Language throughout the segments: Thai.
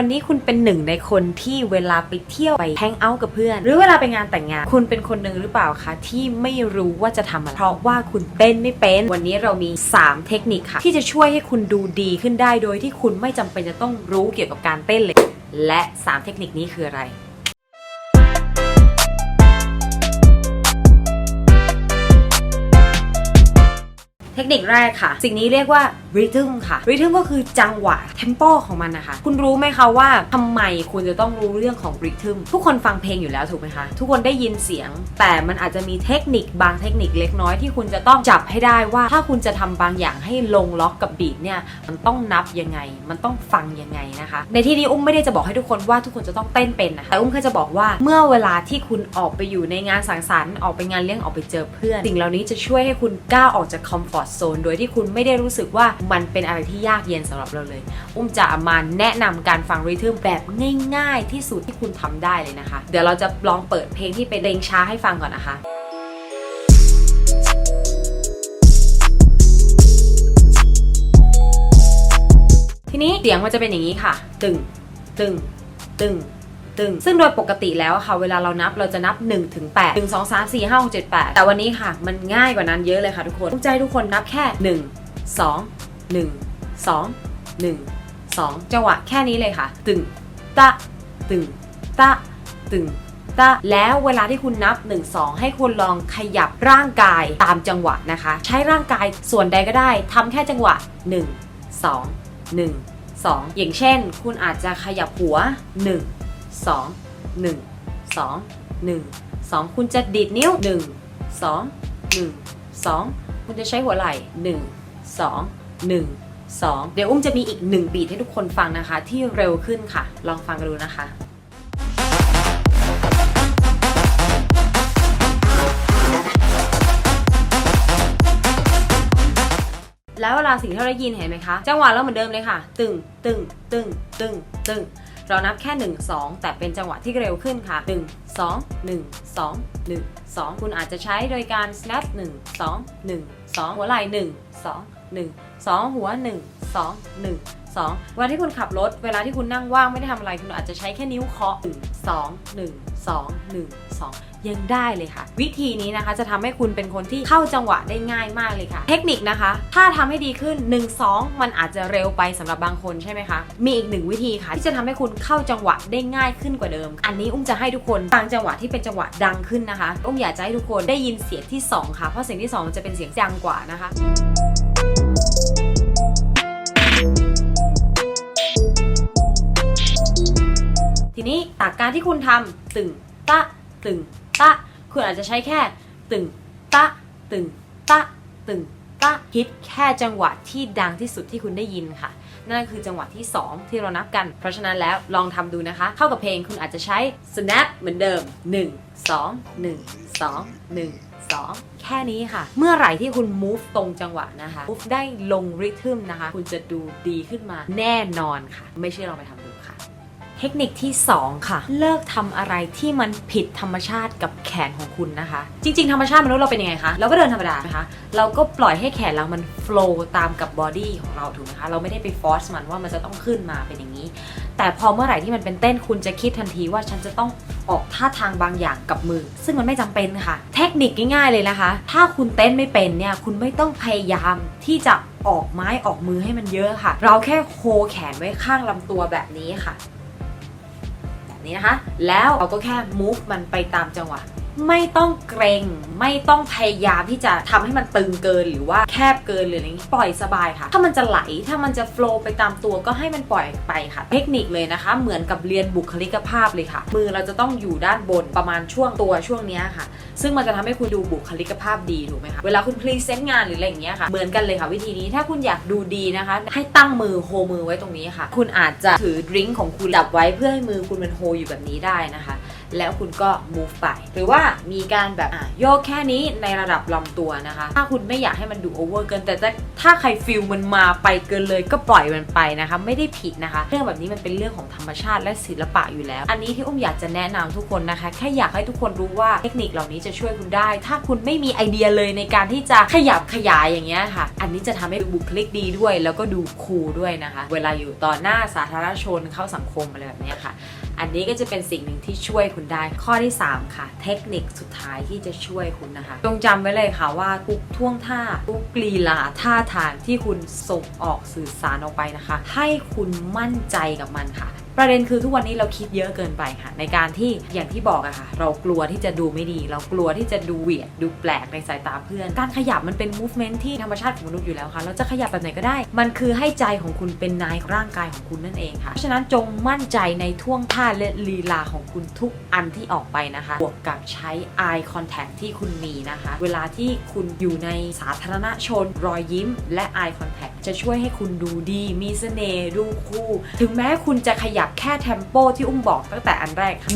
วันนี้คุณเป็นหนึ่งในคนที่เวลาไปเที่ยวไปแฮงเอาท์กับเพื่อน หรือเวลาไปงานแต่งงาน คุณเป็นคนหนึ่งหรือเปล่าคะที่ไม่รู้ว่าจะทำอะไรเพราะว่าคุณเต้นไม่เป็นวันนี้เรามี 3 เทคนิคค่ะ ที่จะช่วยให้คุณดูดีขึ้นได้โดยที่คุณไม่จำเป็นจะต้องรู้เกี่ยวกับการเต้นเลย และ 3 เทคนิคนี้คืออะไรเทคนิคแรกค่ะ สิ่งนี้เรียกว่า rhythm ค่ะ rhythm ก็คือจังหวะ tempo ของมันนะคะ คุณรู้ไหมคะว่าทำไมคุณจะต้องรู้เรื่องของ rhythm ทุกคนฟังเพลงอยู่แล้วถูกไหมคะ ทุกคนได้ยินเสียง แต่มันอาจจะมีเทคนิคบางเทคนิคเล็กน้อยที่คุณจะต้องจับให้ได้ว่า ถ้าคุณจะทำบางอย่างให้ลงล็อกกับบีทเนี่ยมันต้องนับยังไง มันต้องฟังยังไงนะคะ ในที่นี้อุ้มไม่ได้จะบอกให้ทุกคนว่าทุกคนจะต้องเต้นเป็นนะะแต่อุ้มแค่จะบอกว่าเมื่อเวลาที่คุณออกไปอยู่ในงานสังสรรค์ออกไปงานเลี้ยงออกไปเจอเพื่อน สิ่งเหล่านี้จะช่วยให้คุณก้าวออกจากคอมฟอร์ทโซนโดยที่คุณไม่ได้รู้สึกว่ามันเป็นอะไรที่ยากเย็นสำหรับเราเลย อุ้มจะมาแนะนำการฟังริทึมแบบง่ายๆ ที่สุดที่คุณทำได้เลยนะคะ เดี๋ยวเราจะลองเปิดเพลงที่เป็นเพลงช้าให้ฟังก่อนนะคะทีนี้เสียงมันจะเป็นอย่างนี้ค่ะ ตึง ตึง ตึง ตึง ซึ่งโดยปกติแล้วค่ะ เวลาเรานับเราจะนับ1ถึง8 1 2 3 4 5 6 7 8 แต่วันนี้ค่ะ มันง่ายกว่านั้นเยอะเลยค่ะทุกคนต้งใจทุกคนนับแค่ 1 2 1 2 1 2 จังหวะแค่นี้เลยค่ะ ตึงตะตึงตะตึงตะแล้วเวลาที่คุณนับ 1 2 ให้คุณลองขยับร่างกายตามจังหวะนะคะ ใช้ร่างกายส่วนใดก็ได้ทำแค่จังหวะ 1 2 1 2 อย่างเช่น คุณอาจจะขยับหัว 1 2 1 2 1 2 คุณจะดีดนิ้ว 1 2 1 2 คุณจะใช้หัวไหล่ 1 2 1 2 เดี๋ยวอุ้มจะมีอีก 1 บีทให้ทุกคนฟังนะคะ ที่เร็วขึ้นค่ะ ลองฟังกันดูนะคะแล้วเวลาสิ่งที่เราได้ยินเห็นไหมคะ จังหวะเราเหมือนเดิมเลยค่ะ ตึง ตึง ตึง ตึง ตึง เรานับแค่ 1 2 แต่เป็นจังหวะที่เร็วขึ้นค่ะ 1 2 1 2 1 2 คุณอาจจะใช้โดยการ snap 1 2 1 2 หัวไหล่1 2 1 2 หัว 1 2 1 2เวลาที่คุณขับรถ เวลาที่คุณนั่งว่างไม่ได้ทำอะไร คุณอาจจะใช้แค่นิ้วเคาะ1 2 1 2 1 2 ยังได้เลยค่ะ วิธีนี้นะคะจะทำให้คุณเป็นคนที่เข้าจังหวะได้ง่ายมากเลยค่ะ เทคนิคนะคะ ถ้าทำให้ดีขึ้น 1 2 มันอาจจะเร็วไปสำหรับบางคนใช่ไหมคะ มีอีกหนึ่งวิธีค่ะ ที่จะทำให้คุณเข้าจังหวะได้ง่ายขึ้นกว่าเดิม อันนี้อุ้มจะให้ทุกคนฟังจังหวะที่เป็นจังหวะดังขึ้นนะคะ อุ้มอยากจะให้ทุกคนได้ยินเสียงที่สองค่ะ เพราะเสียงที่สองจะเป็นเสียงดังกว่านะคะ ทีนี้จากการที่คุณทำตึงตะตึงตะคุณอาจจะใช้แค่ตึงตะตึงตะตึงตะฮิตแค่จังหวะที่ดังที่สุดที่คุณได้ยินค่ะ นั่นคือจังหวะที่ 2 ที่เรานับกัน เพราะฉะนั้นแล้วลองทำดูนะคะ เข้ากับเพลงคุณอาจจะใช้ snap เหมือนเดิม 1 2 1 2 1 2 แค่นี้ค่ะ เมื่อไหร่ที่คุณ move ตรงจังหวะนะคะ move ได้ลงริทึมนะคะ คุณจะดูดีขึ้นมาแน่นอนค่ะ ไม่เชื่อลองไปทำดู เทคนิคที่ 2 ค่ะ เลิกทำอะไรที่มันผิดธรรมชาติกับแขนของคุณนะคะ จริง ๆ ธรรมชาติมนุษย์เราเป็นยังไงคะเราก็เดินธรรมดานะคะเราก็ปล่อยให้แขนเรามันโฟล์ตามกับบอดี้ของเราถูกไหมคะเราไม่ได้ไปฟอร์สมันว่ามันจะต้องขึ้นมาเป็นอย่างนี้ แต่พอเมื่อไหร่ที่มันเป็นเต้นคุณจะคิดทันทีว่าฉันจะต้องออกท่าทางบางอย่างกับมือ ซึ่งมันไม่จำเป็นค่ะ เทคนิคง่ายๆเลยนะคะ ถ้าคุณเต้นไม่เป็นเนี่ยคุณไม่ต้องพยายามที่จะออกไม้ออกมือให้มันเยอะค่ะ เราแค่โคแขนไว้ข้างลำตัวแบบนี้ค่ะ แบบนี้นะคะ แล้วเราก็แค่ move มันไปตามจังหวะ ไม่ต้องเกรงไม่ต้องพยายามที่จะทำให้มันตึงเกินหรือว่าแคบเกินหรืออะไรอย่างนี้ปล่อยสบายค่ะ ถ้ามันจะไหลถ้ามันจะ flow ไปตามตัวก็ให้มันปล่อยไปค่ะ เทคนิคเลยนะคะ เหมือนกับเรียนบุคลิกภาพเลยค่ะ มือเราจะต้องอยู่ด้านบนประมาณช่วงตัวช่วงเนี้ยค่ะ ซึ่งมันจะทำให้คุณดูบุคลิกภาพดีถูกไหมคะเวลาคุณพรีเซนต์งานหรืออะไรอย่างเงี้ยค่ะเหมือนกันเลยค่ะ วิธีนี้ถ้าคุณอยากดูดีนะคะ ให้ตั้งมือโฮมือไว้ตรงนี้ค่ะ คุณอาจจะถือดริงก์ของคุณจับไว้เพื่อให้มือคุณมันโฮอยู่แบบนี้ได้นะคะ แล้วคุณก็ move ไป หรือว่ามีการแบบอะโยกแค่นี้ในระดับลำตัวนะคะ ถ้าคุณไม่อยากให้มันดู over เกิน แต่ถ้าถ้าใครฟิลมันมาไปเกินเลยก็ปล่อยมันไปนะคะ ไม่ได้ผิดนะคะ เรื่องแบบนี้มันเป็นเรื่องของธรรมชาติและศิลปะอยู่แล้ว อันนี้ที่อุ้มอยากจะแนะนำทุกคนนะคะ แค่อยากให้ทุกคนรู้ว่าเทคนิคเหล่านี้จะช่วยคุณได้ ถ้าคุณไม่มีไอเดียเลยในการที่จะขยับขยายอย่างเงี้ยค่ะ อันนี้จะทำให้บุคลิกดีด้วย แล้วก็ดูคูลด้วยนะคะ เวลาอยู่ต่อหน้าสาธารณชนเข้าสังคมอะไรแบบเนี้ยค่ะ อันนี้ก็จะเป็นสิ่งหนึ่งที่ช่วยคุณได้ ข้อที่ 3 ค่ะ เทคนิคสุดท้ายที่จะช่วยคุณนะคะ จงจำไว้เลยค่ะว่าทุกท่วงท่าทุกลีลาท่าทางที่คุณส่งออกสื่อสารออกไปนะคะ ให้คุณมั่นใจกับมันค่ะ ประเด็นคือทุกวันนี้เราคิดเยอะเกินไปค่ะ ในการที่อย่างที่บอกอะค่ะ เรากลัวที่จะดูไม่ดี เรากลัวที่จะดูเวียดดูแปลกในสายตาเพื่อน การขยับมันเป็น movement ที่ธรรมชาติของมนุษย์อยู่แล้วค่ะ เราจะขยับแบบไหนก็ได้ มันคือให้ใจของคุณเป็นนายร่างกายของคุณนั่นเองค่ะ เพราะฉะนั้นจงมั่นใจในท่วงท่าและลีลาของคุณทุกอันที่ออกไปนะคะ บวกกับใช้ eye contact ที่คุณมีนะคะ เวลาที่คุณอยู่ในสาธารณชน รอยยิ้ม และ eye contact จะช่วยให้คุณดูดี มีเสน่ห์ดูคู่ ถึงแม้คุณจะขยับแค่เทมโปที่อุ้มบอกตั้งแต่อันแรก 1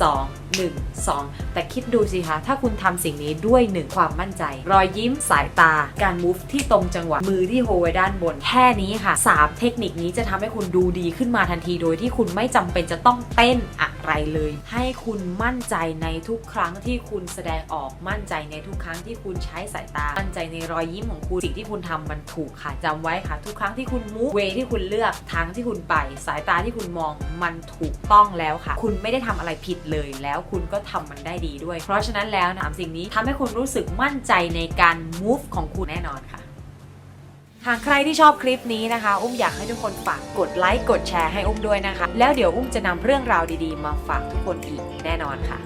2 1 2 แต่คิดดูสิคะ ถ้าคุณทำสิ่งนี้ด้วย 1 ความมั่นใจ รอยยิ้มสายตา การ move ที่ตรงจังหวะ มือที่โฮไว้ด้านบน แค่นี้ค่ะ 3 เทคนิคนี้จะทำให้คุณดูดีขึ้นมาทันทีโดยที่คุณไม่จำเป็นจะต้องเต้นอะไรเลย ให้คุณมั่นใจในทุกครั้งที่คุณแสดงออกมั่นใจในทุกครั้งที่คุณใช้สายตา มั่นใจในรอยยิ้มของคุณสิ่งที่คุณทำมันถูกค่ะจำไว้ค่ะ ทุกครั้งที่คุณ move เวที่คุณเลือกทางที่คุณไป สายตาที่คุณมองมันถูกต้องแล้วค่ะ คุณไม่ได้ทำอะไรผิดเลยแล้วคุณก็ทำมันได้ดีด้วย เพราะฉะนั้นแล้วนะสามสิ่งนี้ทำให้คุณรู้สึกมั่นใจในการ move ของคุณแน่นอนค่ะ หากใครที่ชอบคลิปนี้นะคะ อุ้มอยากให้ทุกคนฝากกดไลค์กดแชร์ให้อุ้มด้วยนะคะ แล้วเดี๋ยวอุ้มจะนำเรื่องราวดีๆ มาฝากทุกคนอีกแน่นอนค่ะ